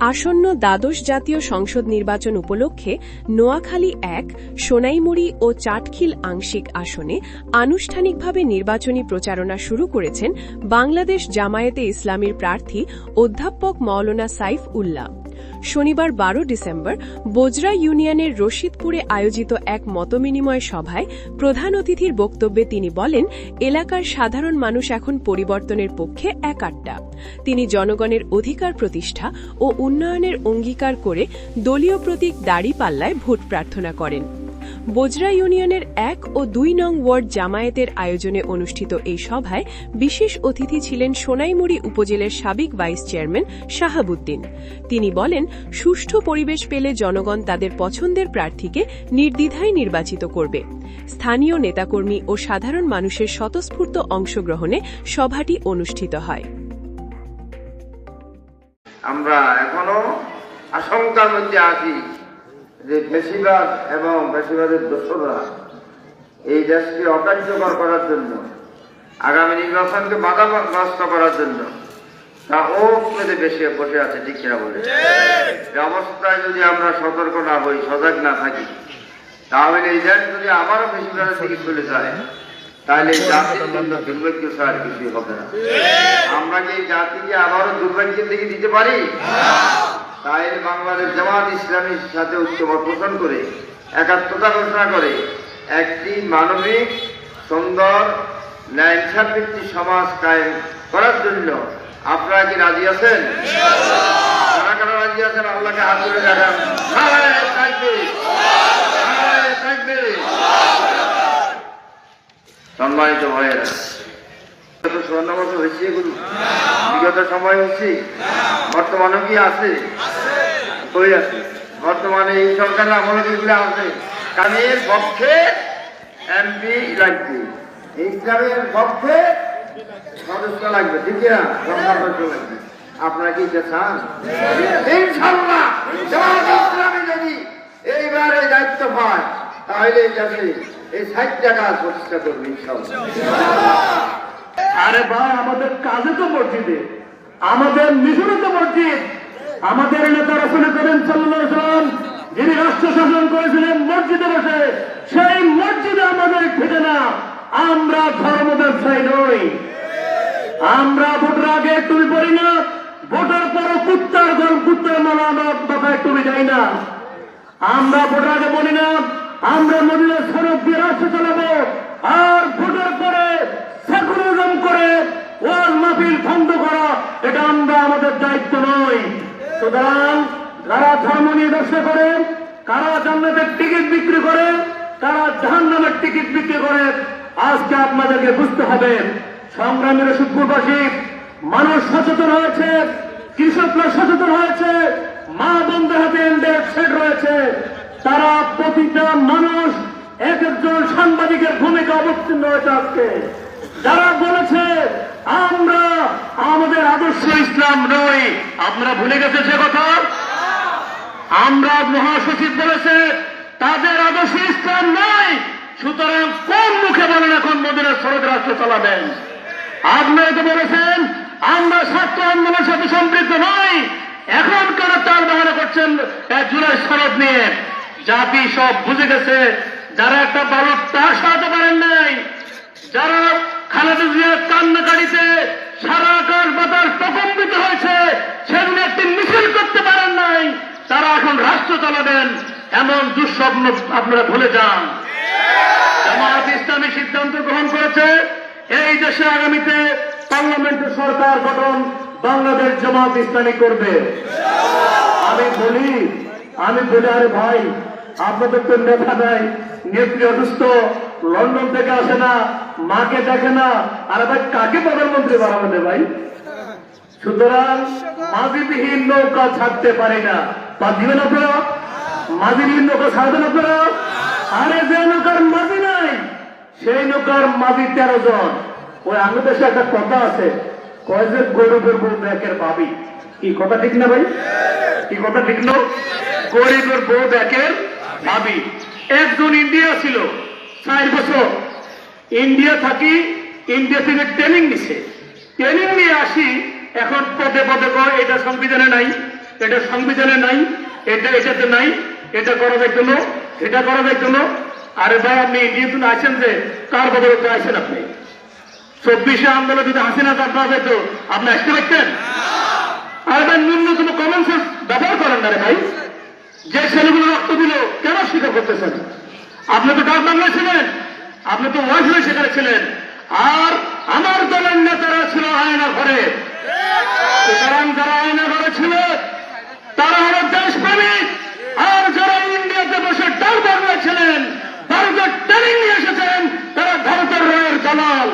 আসন্ন দ্বাদশ জাতীয় সংসদ নির্বাচন উপলক্ষে নোয়াখালী এক, সোনাইমুড়ি ও চাটখিল আংশিক আসনে আনুষ্ঠানিকভাবে নির্বাচনী প্রচারণা শুরু করেছেন বাংলাদেশ জামায়াতে ইসলামীর প্রার্থী অধ্যাপক মৌলানা সাইফ উল্লাহ। শনিবার বারো ডিসেম্বর বোজরা ইউনিয়নের রশিদপুরে আয়োজিত এক মতবিনিময় সভায় প্রধান অতিথির বক্তব্যে তিনি বলেন, এলাকার সাধারণ মানুষ এখন পরিবর্তনের পক্ষে একাট্টা। তিনি জনগণের অধিকার প্রতিষ্ঠা ও উন্নয়নের অঙ্গীকার করে দলীয় প্রতীক দাড়িপাল্লায় ভোট প্রার্থনা করেন। বোজরা ইউনিয়নের এক ও দুই নং ওয়ার্ড জামায়াতের আয়োজনে অনুষ্ঠিত এই সভায় বিশেষ অতিথি ছিলেন সোনাইমুড়ি উপজেলার সাবেক ভাইস চেয়ারম্যান শাহাবুদ্দিন। তিনি বলেন, সুষ্ঠু পরিবেশ পেলে জনগণ তাদের পছন্দের প্রার্থীকে নির্দ্বিধায় নির্বাচিত করবে। স্থানীয় নেতাকর্মী ও সাধারণ মানুষের স্বতঃস্ফূর্ত অংশগ্রহণে সভাটি অনুষ্ঠিত হয়। আমরা এখনও আশঙ্কার মধ্যে আছি। যে বেশিরভাগ এবং বেশিরভাগের দোষরা এই দেশকে অকার্যকর করার জন্য আগামী নির্বাচনকে বাধাগ্রস্ত করার জন্য তা ও মেয়েদের বেশি বসে আছে ঠিক কিনা বলে? অবস্থায় যদি আমরা সতর্ক না হই সজাগ না থাকি তাহলে এই দেশ যদি আবারও বেশিরভাগের দিকে চলে যায় তাহলে এই জাতির জন্য দুর্ভাগ্য ছাড়া কিছুই হবে না। আমরা কি জাতিকে আবারও দুর্ভাগ্যের দিকে দিতে পারি? তাই বাংলাদেশ জামাত ইসলামীর সাথে ঐক্যমত পোষণ করে, একাত্মতা ঘোষণা করে, একটি মানবিক, সুন্দর ন্যায় ভিত্তিক সমাজ কায়েম করার জন্য আপনারা কি রাজি আছেন? রাজি আছেন! সম্মানিত ভাইয়েরা বিগত সুবর্ণ বছর হয়েছে এগুলো। বিগত সময় হচ্ছে, বর্তমানে কি আছে? কই আছে? বর্তমানে এই সরকারের আমলে এগুলো আছে? কানের পক্ষে এমপি লাগবে। ইসলামের পক্ষে সদস্য লাগবে, ঠিক না লাগবে। আপনারা কি চান? জামাত যদি এইবার এই দায়িত্ব পায়, তাহলে এই দেশে এই ষাট টাকা প্রতিষ্ঠা করবে ইনশাল্লাহ আরে ভাই, আমাদের কাজে তো মসজিদে। আমাদের মিশনে তো মসজিদ। আমাদের নেতা রসুল করেন সাল্লাম যিনি রাষ্ট্র শাসন করেছিলেন, মসজিদে বসে, সেই মসজিদে আমাদের খেটে না। আমরা ধর্ম ব্যবসায়ী নই। আমরা ভোটের আগে তুই পড়ি না। ভোটের পর কুত্তার গল কুত্তার মালা আমার মাথায় তুমি যাই না। আমরা ভোটের আগে বলি না। আমরা মদিনার সড়ক দিয়ে রাষ্ট্র চালাবো আর ভোটের পরে সেকুলারিজম করে ওয়াল মাহফিল বন্ধ করা, এটা আমরা আমাদের দায়িত্ব নয়। সুতরাং কারা ধর্ম নিয়ে ব্যবসা করে, কারা জান্নাতের টিকিট বিক্রি করে কারা জাহান্নামের টিকিট বিক্রি করে, আজকে আপনাদেরকে বুঝতে হবে, সংগ্রামের সুদপুরবাসী মানুষ সচেতন হয়েছে, কৃষকরা সচেতন হয়েছে, মা বন্ধু হাতে এন্ডের সেট রয়েছে, তারা প্রতিটা মানুষ এক একজন সাংবাদিকের ভূমিকা অবতীর্ণ হয়েছে আজকে। যারা বলেছে, আমরা আমাদের আদর্শ ইসলাম নই, আপনারা ভুলে গেছে সে কথা? আমরা মহাসচিব বলেছে, তাদের আদর্শ ইসলাম নাই সুতরাং কোন মুখে বলেন এখন মদিনার সড়ক রাষ্ট্র চালাবেন? আপনারা তো বলেছেন, আমরা ছাত্র আন্দোলনের সাথে সম্পৃক্ত নই, এখন কেন তার বাহানা করছেন জুলাই সনদ নিয়ে? জাতি সব বুঝে গেছে, যারা একটা বালক তার সাহায্য পারেন নাই, যারা খালেদা জিয়ার কান্নাকারিতে সারা আকাশ বাতাস প্রকম্পিত হয়েছে। সেগুলো একটি মিছিল করতে পারেন নাই। তারা এখন রাষ্ট্র চালাবেন, এমন দুঃস্বপ্ন আপনারা ভুলে যান। জামায়াত ইসলামী সিদ্ধান্ত গ্রহণ করেছে, এই দেশে আগামীতে পার্লামেন্টের সরকার গঠন বাংলাদেশ জামাত ইসলামী করবে। আমি বলি আমি বলি, আরে ভাই, আপনাদের তো নেতা নাই, নেত্রী অসুস্থ। লন্ডন থেকে আসে না, মাকে দেখে না। আরে ভাই, কাকে প্রধানমন্ত্রী বানাবে ভাই? সুতরাং মাঝিবিহীন নৌকা ছাড়তে পারে না। বা দিবেন আপনারা? মাঝিবিহীন নৌকা ছাড়বেন আপনারা? আরে যে নৌকার মাঝি নাই, সেই নৌকার মাঝি তেরো জন। ওই আমাদের দেশে একটা কথা আছে। কয় যে গরিবের বউ ব্যাকের ভাবি। কি কথা ঠিক না ভাই? কি কথা ঠিক না? গরিবের বউ ব্যাকের ভাবি। একজন ইন্ডিয়া ছিল। চার বছর। ইন্ডিয়া থাকি, ইন্ডিয়া থেকে ট্রেনিং নিছে। ট্রেনিং নিয়ে আসি, এখন পদে পদে কয়, এটা সংবিধানে নাই, এটা সংবিধানে নাই, এটা এটাতে নাই, এটা করা যায় কেন এটা করা যায় কেন আরে ভাই, আপনি ইন্ডিয়াতে আসেন যে, কার বদলতে আসেন আপনি? চব্বিশে আন্দোলন যদি হাসিনা না যেত আপনি আসতে পারতেন? আরে ভাই, ন্যূনতম কমন সেন্স ব্যবহার করেন না রে ভাই। যে ছেলেগুলো রক্ত দিল, কেন স্বীকার করতেছেন? আপনি তো ডাক বাংলায় ছিলেন। আপনি তো ওয়াইফে সেখানে ছিলেন। আর আমার দলের নেতারা ছিল আয়না ঘরে। সুতরাং যারা আয়না ঘরে ছিল, তারা হলো দেশপ্রেমিক। আর যারা ইন্ডিয়াতে বসে ডাক বাংলায় ছিলেন, ভারতের ট্রেনিং নিয়ে এসেছেন, তারা ভারতের রয়ের দালাল।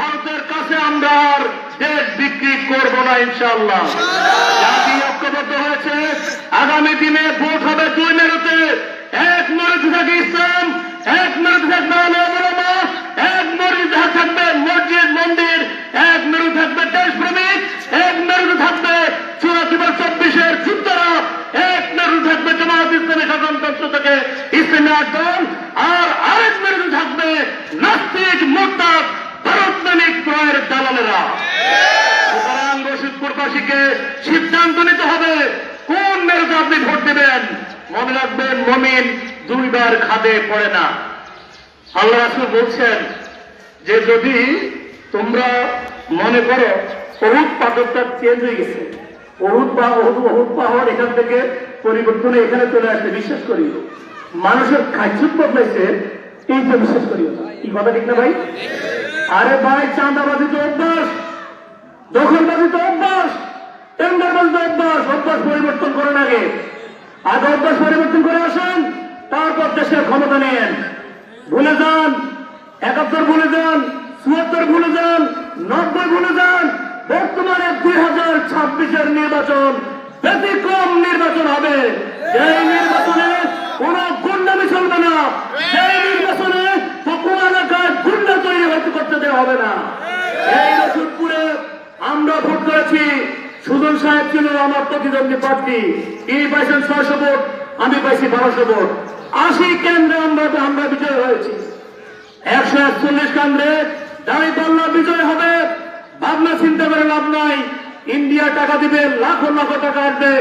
ভারতের কাছে আমরা দেশ বিক্রি করব না ইনশাল্লাহ জাতি ঐক্যবদ্ধ হয়েছে। আগামী দিনে ভোট হবে দুই মেরুতে। থাকে ইসলাম? এক থাকবে আলেমা এক মেরুতে থাকবে মসজিদ, মন্দির, এক মেরু থাকবে দেশপ্রেমিক, এক মেরুতে থাকবে চুরাশি বা চব্বিশের যুদ্ধরা এক মেরু থাকবে জামাত ইসলামী সাধারণতন্ত্র থেকে ইসলামী দল, আর আরেক মেরুতে থাকবে নাস্তিক, মোরতাদ ভারতমানিক ক্রয়ের দালালেরা। সুতরাং রশিদপুরবাসীকে সিদ্ধান্ত নিতে হবে, কোন মেরুতে আপনি ভোট দেবেন? মনে রাখবেন, মমিন দুইবার খাদে পড়ে না। আল্লাহ রাসুল বলছেন যে যদি তোমরা মনে করো অহুত পাথরটা চেঞ্জ হয়ে গেছে অহুত বা অহুত পাহাড় এখান থেকে পরিবর্তনে এখানে চলে আসছে বিশ্বাস করি মানুষের খাদ্য বদলাইছে, এই তো বিশ্বাস করিও না। এই কথা ঠিক না ভাই? আরে ভাই, চাঁদাবাজি তো অভ্যাস, দখলবাজি তো অভ্যাস, টেন্ডারবাজি তো অভ্যাস অভ্যাস পরিবর্তন করেন আগে। আগে অভ্যাস পরিবর্তন করে আসেন তারপর দেশের ক্ষমতা নেন। ভুলে যান, একাত্তর ভুলে যান, চুয়াত্তর ভুলে যান, নব্বই ভুলে যান, বর্তমানে দুই হাজার ছাব্বিশের নির্বাচন ব্যতিক্রম নির্বাচন হবে। এই নির্বাচনে কোন গুন্ডামি চলবে না এই নির্বাচনে এলাকায় গুন্ডা তৈরি হতে করতে দেওয়া হবে না। এই রসুলপুরে আমরা ভোট করেছি। সুজন সাহেব ছিল আমার প্রতিদ্বন্দ্বী প্রার্থী। তিনি পাইছেন ছয়শো ভোট। পাইছি বারোশো ভোট। আশি কেন্দ্রে আমরা আমরা বিজয় হয়েছি। একশো একচল্লিশ কেন্দ্রে দাঁড়িপাল্লা বিজয় হবে। ভাবনা চিন্তা করে লাভ নাই। ইন্ডিয়া টাকা দিবে, লাখো লাখো টাকা আসবে,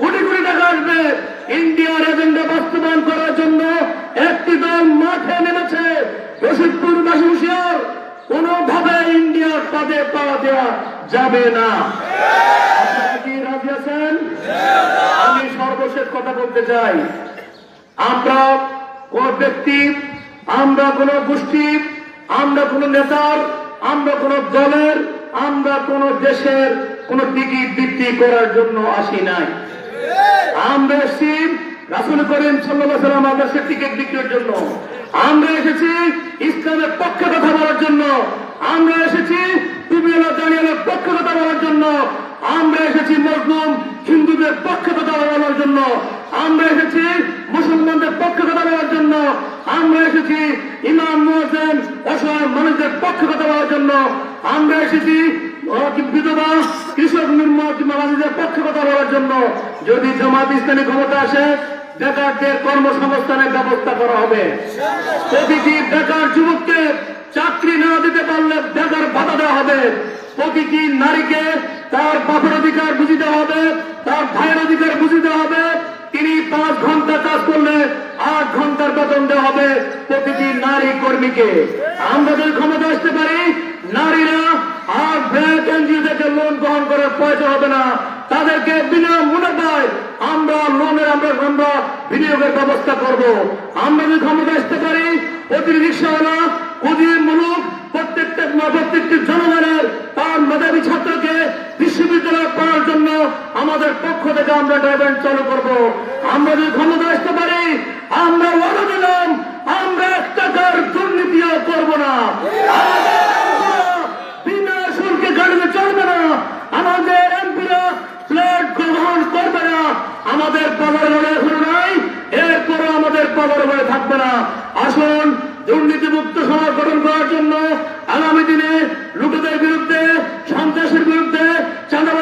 কোটি কোটি টাকা আসবে। ইন্ডিয়ার এজেন্ডা বাস্তবায়ন করার জন্য একটি দল মাঠে নেমেছে। রশিদপুর বাসী হুশিয়ার। কোনোভাবে ইন্ডিয়ার পদে পাওয়া দেওয়া যাবে না। আপনারা কি রাজি আছেন? আমি সর্বশেষ কথা বলতে চাই। আমরা কোন ব্যক্তি, আমরা কোন গোষ্ঠী, আমরা কোন নেতার, আমরা কোন দলের, আমরা কোন দেশের কোন টিকিট বৃদ্ধি করার জন্য আসি নাই। আমরা এসেছি রাসুল করিম সাল্লাম আদর্শের টিকিট বিক্রির জন্য। আমরা এসেছি ইসলামের পক্ষে কথা বলার জন্য। আমরা এসেছি টুবিওয়ালা দাঁড়িয়ালের পক্ষে কথা বলার জন্য। আমরা এসেছি মজলুম হিন্দুদের পক্ষে কথা বলার জন্য। আমরা এসেছি মুসলমানদের পক্ষে কথা বলার জন্য। আমরা এসেছি ইমাম মোহাসেন অসহায় মানুষদের পক্ষে কথা বলার জন্য। আমরা এসেছি বিধবা, কৃষক নির্মাণীদের পক্ষে কথা বলার জন্য। যদি জামাত ইসলামী ক্ষমতা আসে, বেকারদের কর্মসংস্থানের ব্যবস্থা করা হবে। প্রতিটি বেকার যুবককে চাকরি না দিতে পারলে বেকার ভাতা দেওয়া হবে। প্রতিটি নারীকে তার বাপের অধিকার বুঝিতে হবে, তার ভাইয়ের অধিকার বুঝিতে হবে। তিনি পাঁচ ঘণ্টা কাজ করলে আট ঘণ্টার বেতন দেওয়া হবে প্রতিটি নারী কর্মীকে। আমরা যদি ক্ষমতা আসতে পারি, নারীরা আর ব্যাংক এনজিও থেকে লোন গ্রহণ করার পয়সা হবে না। তাদেরকে বিনা মুনাফায় আমরা লোনের আমরা আমরা বিনিয়োগের ব্যবস্থা করব। আমরা যদি ক্ষমতা আসতে পারি প্রতি রিক্সাওয়ালা, কুদির, মুলুক, প্রত্যেকটা প্রত্যেকটি জনগণের তার মেধাবী ছাত্রকে আমাদের পক্ষ থেকে আমরা ড্রাইভার চালু করব। আমরা যদি ক্ষমতা আসতে পারি, আমরা ওয়াদা দিলাম, আমরা এক টাকার দুর্নীতিও করব না। বিনা শুল্কে গাড়িতে চলবে না। আমাদের এমপিরা ফ্ল্যাট গ্রহণ করবে না। আমাদের পাওয়ার নাই এরপরে আমাদের পাওয়ার বলে থাকবে না। আসুন, দুর্নীতিমুক্ত সমাজ গঠন করার জন্য আগামী দিনে লুটেদের বিরুদ্ধে, সন্ত্রাসের বিরুদ্ধে চাঁদাবাজের